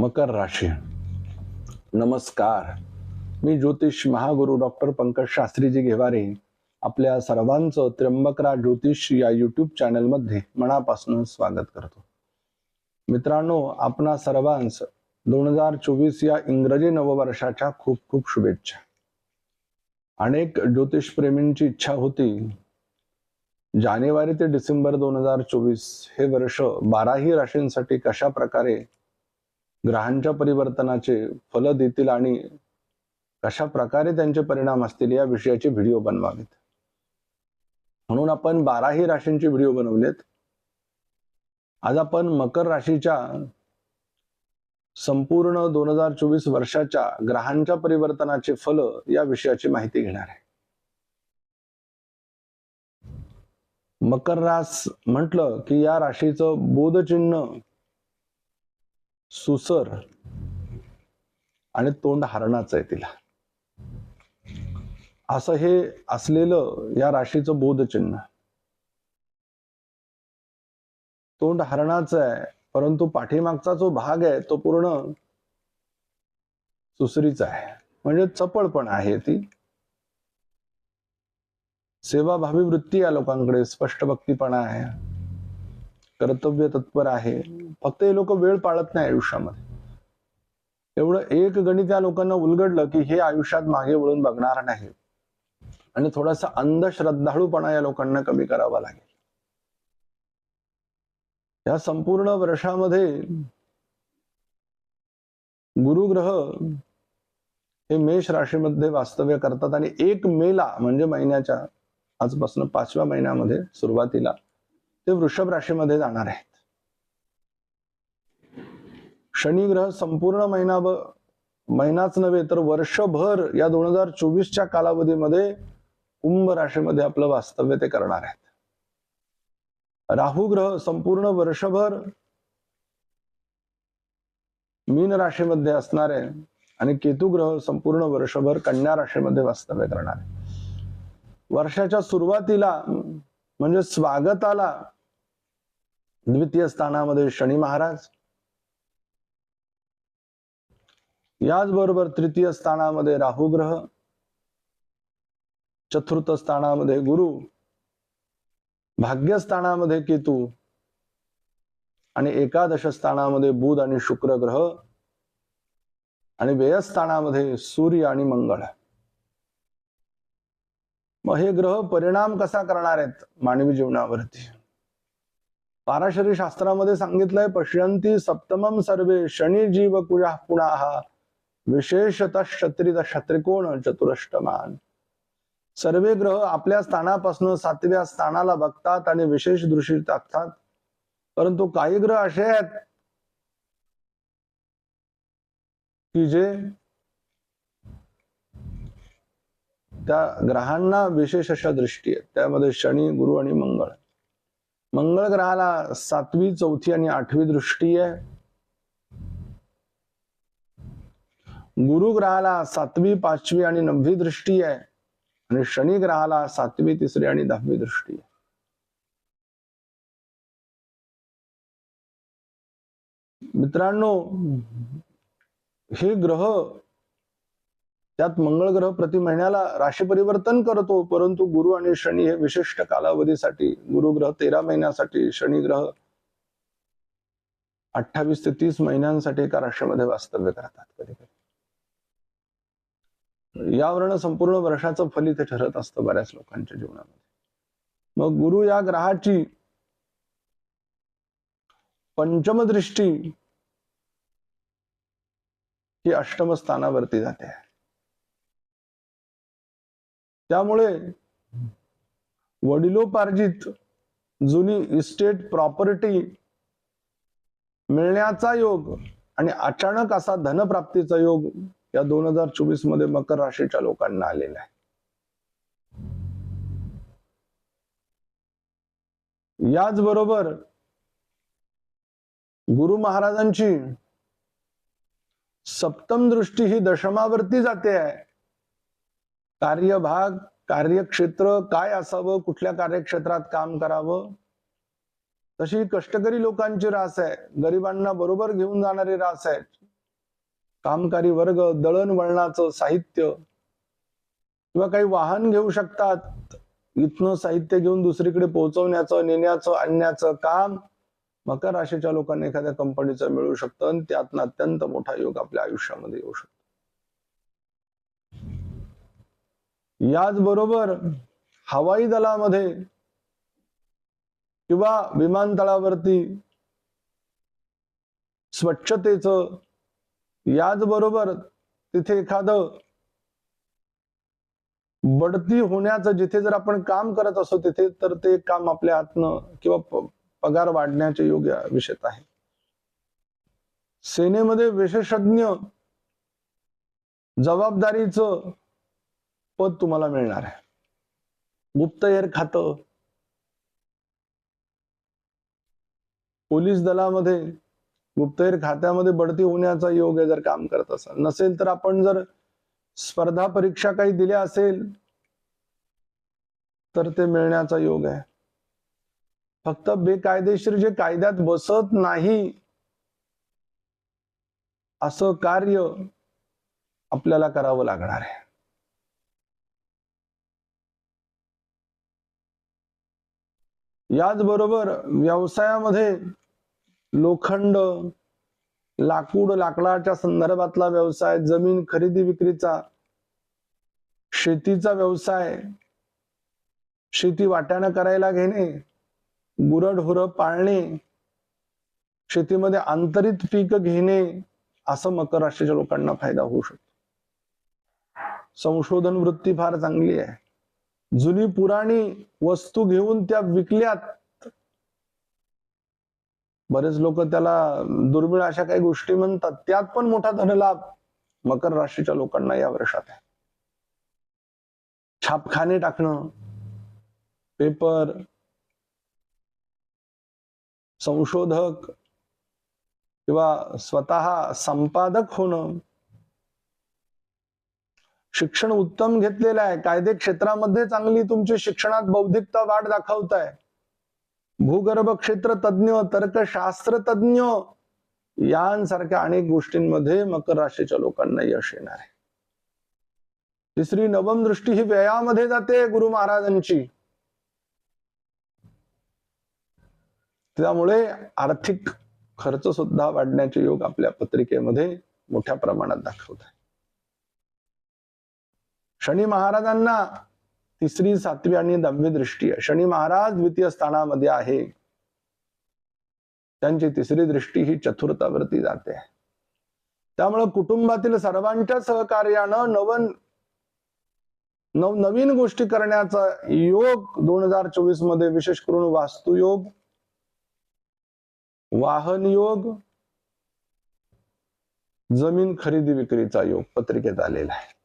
मकर राशी. नमस्कार. मी ज्योतिष महागुरु डॉक्टर पंकज शास्त्रीजी घेवारे आपल्या सर्वांचं त्र्यंबकरा ज्योतिष या युट्यूब चॅनलमध्ये मनापासून स्वागत करतो. मित्रांनो आपणा सर्वांस दोन हजार चोवीस या इंग्रजी नववर्षाच्या खूप खूप शुभेच्छा. अनेक ज्योतिषप्रेमींची इच्छा होती. जानेवारी ते डिसेंबर दोन हजार चोवीस हे वर्ष बाराही राशींसाठी कशा प्रकारे ग्रहांच्या परिवर्तनाचे फल देतील आणि कशा प्रकारे त्यांचे परिणाम असतील या विषयाचे व्हिडिओ बनवावेत. म्हणून आपण बाराही राशींचे व्हिडिओ बनवलेत. आज आपण मकर राशीच्या संपूर्ण दोन हजार चोवीस वर्षाच्या ग्रहांच्या परिवर्तनाचे फल या विषयाची माहिती घेणार आहे. मकर रास म्हटलं की या राशीचं बोधचिन्ह सुसर आणि तोंड हरणाचं आहे तिला. असं हे असलेलं या राशीचं बोधचिन्ह. तोंड हरणाचं आहे परंतु पाठीमागचा जो भाग आहे तो पूर्ण सुसरीचा आहे. म्हणजे चपळ आहे ती. सेवाभावी वृत्ती या लोकांकडे स्पष्ट भक्तीपणा आहे. कर्तव्य तत्पर आहे. फक्त हे लोक वेळ पाळत नाही आयुष्यामध्ये. एवढं एक गणित या लोकांना उलगडलं की हे आयुष्यात मागे वळून बघणार नाही. आणि थोडासा अंधश्रद्धाळूपणा या लोकांना कमी करावा लागेल. या संपूर्ण वर्षामध्ये गुरुग्रह हे मेष राशीमध्ये वास्तव्य करतात. आणि एक मेला म्हणजे महिन्याच्या आजपासून पाचव्या महिन्यामध्ये सुरुवातीला ते वृषभ राशीमध्ये जाणार आहेत. शनी ग्रह संपूर्ण महिना महिनाच नव्हे तर वर्षभर या दोन हजार चोवीसच्या कालावधीमध्ये कुंभ राशीमध्ये आपलं वास्तव्य ते करणार आहेत. राहू ग्रह संपूर्ण वर्षभर मीन राशीमध्ये असणार आहे आणि केतू ग्रह संपूर्ण वर्षभर कन्या राशीमध्ये वास्तव्य करणार आहे. वर्षाच्या सुरुवातीला म्हणजे स्वागताला द्वितीय स्थानामध्ये शनी महाराज. याचबरोबर तृतीय स्थानामध्ये राहू ग्रह. चतुर्थ स्थानामध्ये गुरु. भाग्यस्थानामध्ये केतू. आणि एकादश स्थानामध्ये बुध आणि शुक्र ग्रह. आणि व्ययस्थानामध्ये सूर्य आणि मंगळ. मग हे ग्रह परिणाम कसा करणार आहेत मानवी जीवनावरती? पाराशरी शास्त्रामध्ये सांगितलंय पश्यंती सप्तमम सर्वे शनी जीव कुजा पुणा विशेषतः क्षत्रित क्षत्रिकोण चतुरष्टमान। सर्वे ग्रह आपल्या स्थानापासून सातव्या स्थानाला बघतात आणि विशेष दृष्टी टाकतात. परंतु काही ग्रह असे आहेत की जे त्या ग्रहांना विशेष अशा दृष्टी आहेत. त्यामध्ये शनी गुरु आणि मंगळ. मंगळ ग्रहाला सातवी चौथी आणि आठवी दृष्टी आहे. गुरु ग्रहाला सातवी पाचवी आणि नववी दृष्टी आहे. आणि शनी ग्रहाला सातवी तिसरी आणि दहावी दृष्टी आहे. मित्रांनो हे ग्रह त्यात मंगळ ग्रह प्रति महिन्याला राशी परिवर्तन करतो परंतु गुरु आणि शनी हे विशिष्ट कालावधीसाठी गुरु ग्रह तेरा महिन्यासाठी शनी ग्रह अठ्ठावीस ते तीस महिन्यांसाठी एका राशीमध्ये वास्तव्य करतात कधी कधी. यावरण संपूर्ण वर्षाचं फलित ठरत असतं बऱ्याच लोकांच्या जीवनामध्ये. मग गुरु या ग्रहाची पंचम दृष्टी ही अष्टम स्थानावरती जाते. त्यामुळे वडिलोपार्जित जुनी इस्टेट प्रॉपर्टी मिळण्याचा योग आणि अचानक असा धनप्राप्तीचा योग या दोन हजार चोवीसमध्ये मकर राशीच्या लोकांना आलेला आहे. याचबरोबर गुरु महाराजांची सप्तम दृष्टी ही दशमावरती जाते आहे. कार्यभाग कार्यक्षेत्र काय असावं? कुठल्या कार्यक्षेत्रात काम करावं? तशी कष्टकरी लोकांची रास आहे. गरिबांना बरोबर घेऊन जाणारी रास आहे. कामकारी वर्ग दळणवळणाचं साहित्य किंवा काही वाहन घेऊ शकतात. इथनं साहित्य घेऊन दुसरीकडे पोहोचवण्याचं नेण्याचं आणण्याचं काम मकर राशीच्या लोकांना एखाद्या कंपनीचं मिळू शकतं. आणि त्यातनं अत्यंत मोठा योग आपल्या आयुष्यामध्ये येऊ शकतो. याचबरोबर हवाई दलामध्ये किंवा विमानतळावरती स्वच्छतेच याचबरोबर तिथे एखादं बढती होण्याचं जिथे जर आपण काम करत असो तिथे तर ते काम आपल्या हातनं किंवा पगार वाढण्याचे योग्य विषयात आहे. सेनेमध्ये विशेषज्ञ जबाबदारीचं पद तुम्हाला मिळणार आहे. गुप्तहेर खातं. पोलीस दलामध्ये गुप्तहेर खात्यामध्ये बढती होण्याचा योग आहे जर काम करत असाल. नसेल तर आपण जर स्पर्धा परीक्षा काही दिल्या असेल तर ते मिळण्याचा योग आहे. फक्त बेकायदेशीर जे कायद्यात बसत नाही असं कार्य आपल्याला करावं लागणार आहे. याचबरोबर व्यवसायामध्ये लोखंड लाकूड लाकडाच्या संदर्भातला व्यवसाय जमीन खरेदी विक्रीचा शेतीचा व्यवसाय शेती वाट्यानं करायला घेणे गुरढोरं पाळणे शेतीमध्ये आंतरित पीक घेणे असं मकर राशीच्या लोकांना फायदा होऊ शकतो. संशोधन वृत्ती फार चांगली आहे. जुनी पुराणी वस्तू घेऊन त्या विकल्यात. बरेच लोक त्याला दुर्मिळ अशा काही गोष्टी म्हणतात. त्यात पण मोठा धनलाभ मकर राशीच्या लोकांना या वर्षात आहे. छापखाने टाकणं पेपर संशोधक किंवा स्वतः संपादक होणं शिक्षण उत्तम घेतलेलं आहे. कायदे क्षेत्रामध्ये चांगली तुमची शिक्षणात बौद्धिकता वाढ दाखवताय. भूगर्भ क्षेत्र तज्ञ तर्कशास्त्र तज्ञ यांसारख्या अनेक गोष्टींमध्ये मकर राशीच्या लोकांना यश येणार आहे. तिसरी नवम दृष्टी ही व्ययामध्ये जाते गुरु महाराजांची. त्यामुळे आर्थिक खर्च सुद्धा वाढण्याचे योग आपल्या पत्रिकेमध्ये मोठ्या प्रमाणात दाखवत आहे. शनी महाराजांना तिसरी सातवी आणि दहावी दृष्टी आहे. शनी महाराज द्वितीय स्थानामध्ये आहे. त्यांची तिसरी दृष्टी ही चतुर्थावरती जाते. त्यामुळे कुटुंबातील सर्वांच्या सहकार्यानं नवन नव नवीन गोष्टी करण्याचा योग दोन हजार चोवीसमध्ये विशेष करून वास्तुयोग वाहन योग जमीन खरेदी विक्रीचा योग पत्रिकेत आलेला आहे.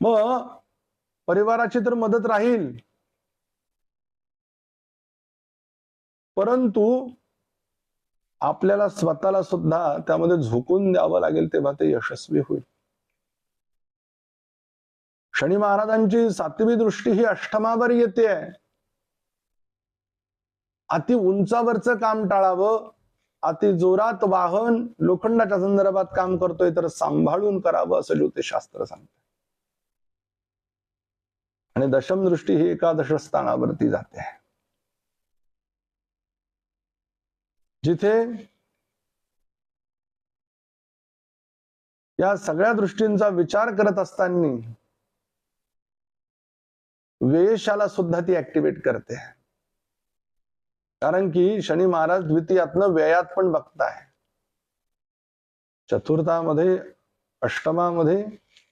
मग परिवाराची तर मदत राहील. परंतु आपल्याला स्वतःला सुद्धा त्यामध्ये झोकून द्यावं लागेल तेव्हा ते यशस्वी होईल. शनी महाराजांची सातवी दृष्टी ही अष्टमावर येते. अति उंचावरचं काम टाळावं. अति जोरात वाहन लोखंडाच्या संदर्भात काम करतोय तर सांभाळून करावं असं ज्योतिषशास्त्र सांगतं. आणि दशम दृष्टी ही एकादश स्थानावरती जाते. जिथे या सगळ्या दृष्टींचा विचार करत असताना वेशाला सुद्धा ती ऍक्टिव्हेट करते. कारण की शनी महाराज द्वितीयातनं व्ययात पण बघताय. चतुर्थामध्ये अष्टमामध्ये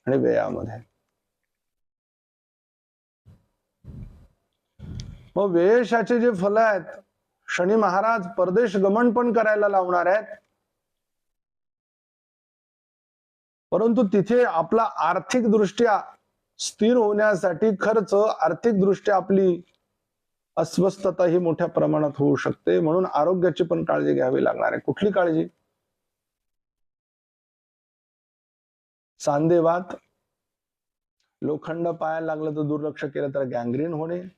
आणि व्ययामध्ये. मग वेशाचे जे फल आहेत शनी महाराज परदेश गमन पण करायला लावणार आहेत. परंतु तिथे आपला आर्थिक दृष्ट्या स्थिर होण्यासाठी खर्च आर्थिक दृष्ट्या आपली अस्वस्थता ही मोठ्या प्रमाणात होऊ शकते. म्हणून आरोग्याची पण काळजी घ्यावी लागणार आहे. कुठली काळजी? सांधेवात लोखंड पायाला लागलं तर दुर्लक्ष केलं तर गँग्रीन होणे.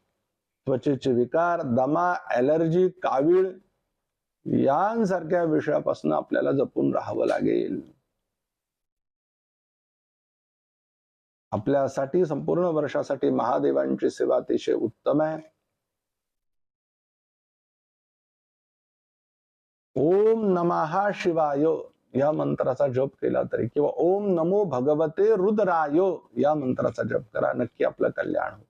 त्वचेचे विकार दमा ऍलर्जी कावीळ यांसारख्या विषयापासून आपल्याला जपून राहावं लागेल. आपल्यासाठी संपूर्ण वर्षासाठी महादेवांची सेवा अतिशय उत्तम आहे. ओम नमहा शिवाय या मंत्राचा जप केला तरी किंवा ओम नमो भगवते रुद्राय या मंत्राचा जप करा नक्की आपलं कल्याण होईल.